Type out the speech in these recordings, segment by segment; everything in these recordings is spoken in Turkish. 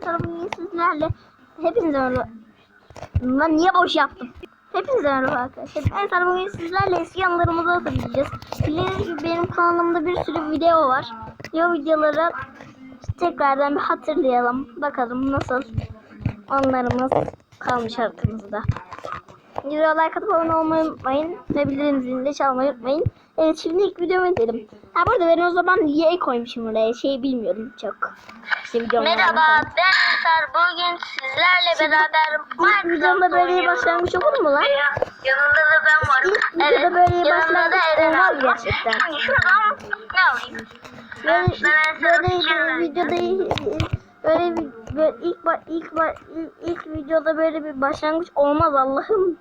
Bugün sizlerle hepinize merhaba. Lan niye boş yaptım? Hepinize merhaba arkadaşlar. Evet bugün sizlerle eski anılarımızı hatırlayacağız. Bildiğiniz gibi benim kanalımda bir sürü video var. O videoları tekrardan bir hatırlayalım. Bakalım nasıl anılarımız kalmış aklımızda. Videoya like atıp abone olmayı unutmayın. Ve bildirim zilini de çalmayı unutmayın. Evet şimdi ilk videomu edelim. Ha burada ben o zaman Y koymuşum oraya. Şey bilmiyorum çok. İşte Merhaba ben Ensar. Bugün sizlerle beraber İlk videomda böyle başlangıç olur mu lan? Yanında da ben varım. İlk videoda böyle başlangıç olmaz gerçekten. Şimdi şuradan ne alayım? Böyle, Ben- böyle videoda böyle, bir, böyle ilk, ilk, ilk, ilk videoda böyle bir başlangıç olmaz Allah'ım.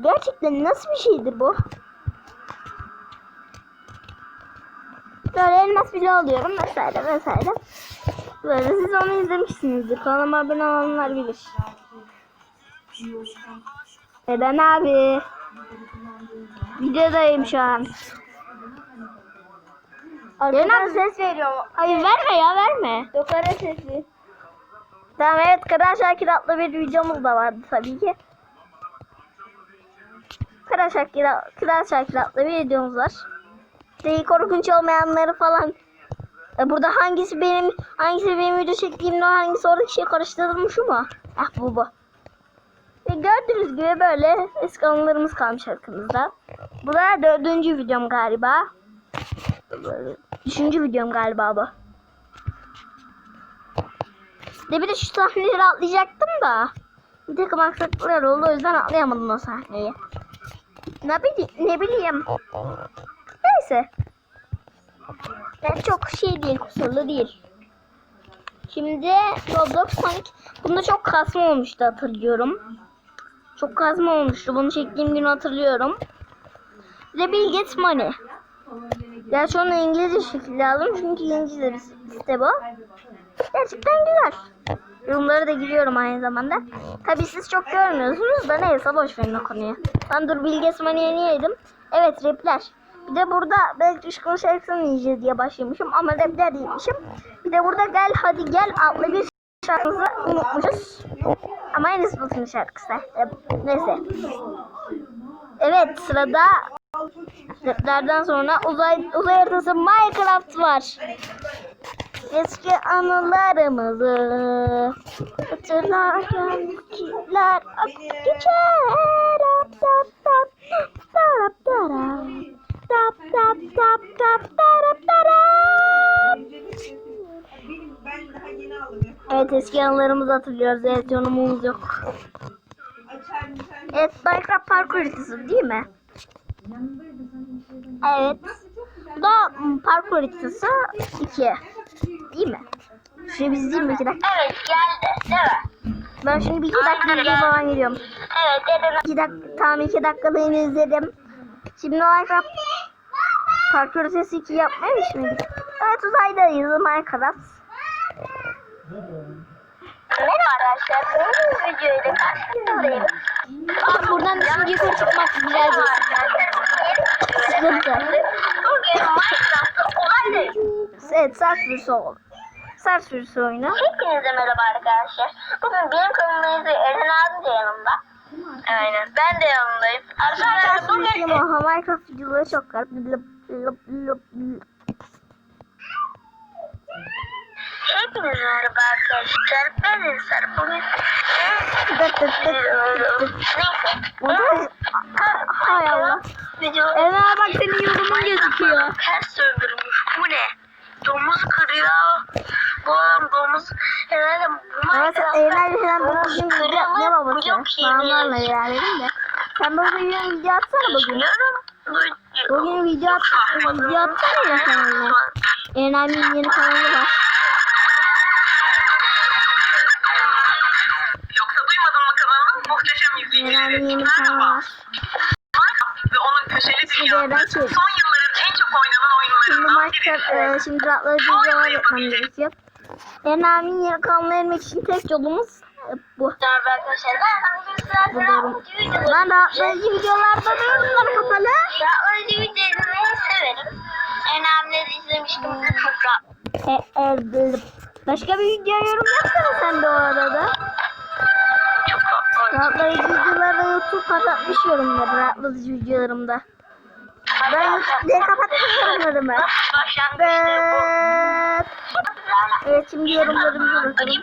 Gerçekten nasıl bir şeydir bu? Böyle elmas bile alıyorum vesaire vesaire. Böyle siz onu izlemişsinizdir. Kanalıma abone olanlar bilir. Eden abi. Videodayım şu an. Eren abi ses veriyorum. Hayır verme ya verme. Dokara sesi. Tamam evet Kara Şakir adlı bir videomuz da vardı tabii ki. Şakir, Kara Şakir adlı bir videomuz var. İşte korkunç olmayanları falan. E, Burada hangisi benim hangisi benim video çektiğimle hangisi oradaki şey karıştırılmış mu? Ah bu bu. Ve gördüğünüz gibi böyle eski anılarımız kalmış arkamızda. Bu da dördüncü videom galiba. Böyle, Üçüncü videom galiba bu. De bir de şu sahneleri atlayacaktım da. Bir takım aksaklıklar oldu o yüzden atlayamadım o sahneyi. Ne bileyim, ne bileyim. Neyse. Yani çok şey değil, kusurlu değil. Şimdi Roblox Sonic. Bunda çok kasma olmuştu hatırlıyorum. Çok kazma olmuştu. Bunu çektiğim günü hatırlıyorum. De Bill Gates Money. Gerçi onu İngilizce şekilde aldım çünkü İngilizce bir site bu. Gerçekten güzel. Yorumları da giriyorum aynı zamanda. Tabii siz çok görmüyorsunuz da neyse boş verin o konuyu. Ben dur Bill Gates Money'e niye yedim? Evet rapler. Bir de burada belki Düşkün şarkısını yiyeceğiz diye başlamışım ama rapler değilmişim. Bir de burada gel hadi gel adlı bir şarkımızı unutmuşuz. Ama en ıspatın şarkısı. E, Neyse. Evet sırada raplerden sonra uzay uzay haritası Minecraft var. Eski anılarımızı hatırlarken kiler geçer. Tap tap tap tarap tarap. Tap tap tap tap tarap. Evet eski anılarımızı hatırlıyoruz. Evet yorumumuz yok. Evet Minecraft parkur haritası değil mi? Evet. Da parkur haritası 2. Değil mi? Şunu biz izleyeyim mi 2 dakika? Evet geldi değil mi? Ben şimdi bir 2 dakika izleyip falan geliyorum. Evet Eren 2 dakika, tam 2 dakikalığını izledim. Şimdi Minecraft parkur haritası 2 yapmamış mıydık? Evet uzaydayız Minecraft. Merhaba arkadaşlar. Bugün videoyla karşınızdayım. Aa, buradan şimdi yukarı çıkmak birazcık sıkıntı. Evet sar sürüsü oldu. Sar sürüsü oyunu. Hepinize merhaba arkadaşlar. Bugün benim kanalımda Eren abi de yanımda. Aynen. Ben de yanındayım. Arkadaşlar bugün Minecraft videoları çok garip. Hepinize merhaba arkadaşlar. Ben Ensar. Bugün. Neyse. Da... Hay Allah. Video Eren bak senin yorumun gözüküyor. ters döndürmüş. Bu ne? Domuz kırıyor. Bu adam domuz herhalde bu falan domuz babası? Yok ilerledim de. Sen bugün video atsana bugün. Bugün video at, video atsana ya kanalına. Abinin yeni kanalı var. Yoksa duymadın mı kanalın? Muhteşem izleyicileri. var. Ve onun köşeli dünyası. Son arkadaşlar e, şimdi rahatladığımız zaman yapmam gerekiyor. Enami'yi yakalayabilmek için tek yolumuz e, bu. Bulurum. Ben rahatlayıcı videolarda da yorumlar kapalı. Rahatlayıcı videolarını severim. Enami'leri izlemiştim. Çok. E, başka bir video yorum yapsana sen de o arada. Rahatlayıcı videolarda YouTube kapatmış yorumları rahatlatıcı videolarımda. Ben müzikleri kapatmıyorum ben. Evet. Evet şimdi yorumlarımızı unutmayın.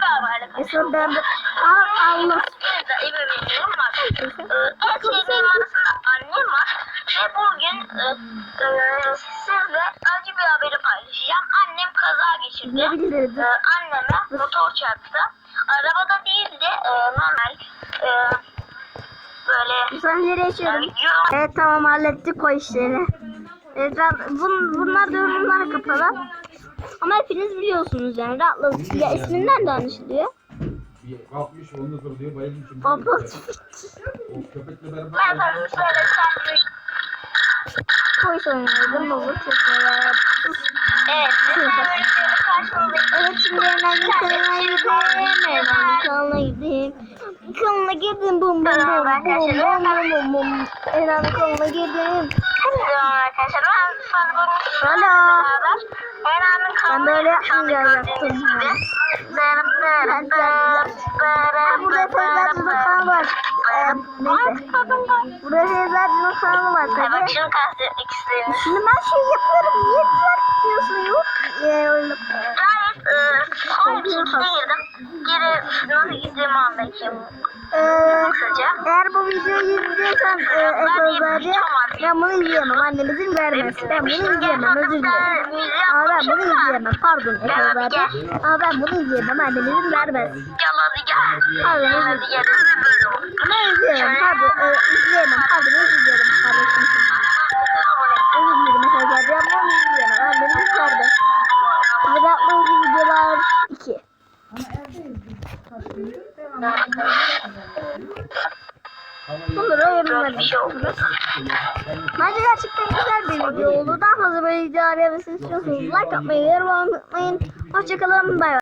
En son ben de... Aa Allah. E, annem var ve bugün e, e, sizle acı bir haberi paylaşacağım. Annem kaza geçirdi. Anneme motor çarptı. Arabada değil de normal böyle Sen nereye yani açıyorum? yürü- Evet tamam hallettik o işleri. Evet, rahat- bun, bunlar da yorumlara kapalı. Ama hepiniz biliyorsunuz yani rahatlatıcı. Ya isminden de anlaşılıyor. Bir kalkmış ondan sonra diyor bayılmış. şimdi. Baba. O köpekle beraber Ben sana şöyle sen bir- Polis oynuyordum baba çok güzel. Evet, Evet şimdi hemen kanalına gideyim. Hemen kanalına gideyim kanalına girdim. Bum bum bum bum bum bum bum bum. Enan kanalına girdim. Merhaba arkadaşlar. Ben Fazla Hala. Enan'ın kanalına Ben böyle yapmayacağım yaptım. Burada Fazla'cılık kanalı var. Ee, neyse. Burada Fazla'cılık kanalı var tabii. Bakın kastetmek istedim. Şimdi ben şey yapıyorum. Niye düzeltiyorsun? Yok. Ee, son ikincisine girdim. Geri nasıl gittiğimi anlatayım. Ee, eğer bu videoyu izliyorsan e, Efe'lerde ben bunu izleyemem. Annem izin vermez. Ben bunu izleyemem. Özür dilerim. Ama ben bunu izleyemem. Pardon Efe'lerde. Ama ben bunu izleyemem. Annem izin vermez. Gel hadi gel. Pardon olur. Ama izleyemem. Pardon e, izleyemem. Pardon özür Bunları yorumlarım. Bir şey oldu. Bence gerçekten güzel bir video oldu. Daha fazla böyle yapmasını istiyorsanız like atmayı, yorum atmayı unutmayın. Hoşçakalın. Bay bay.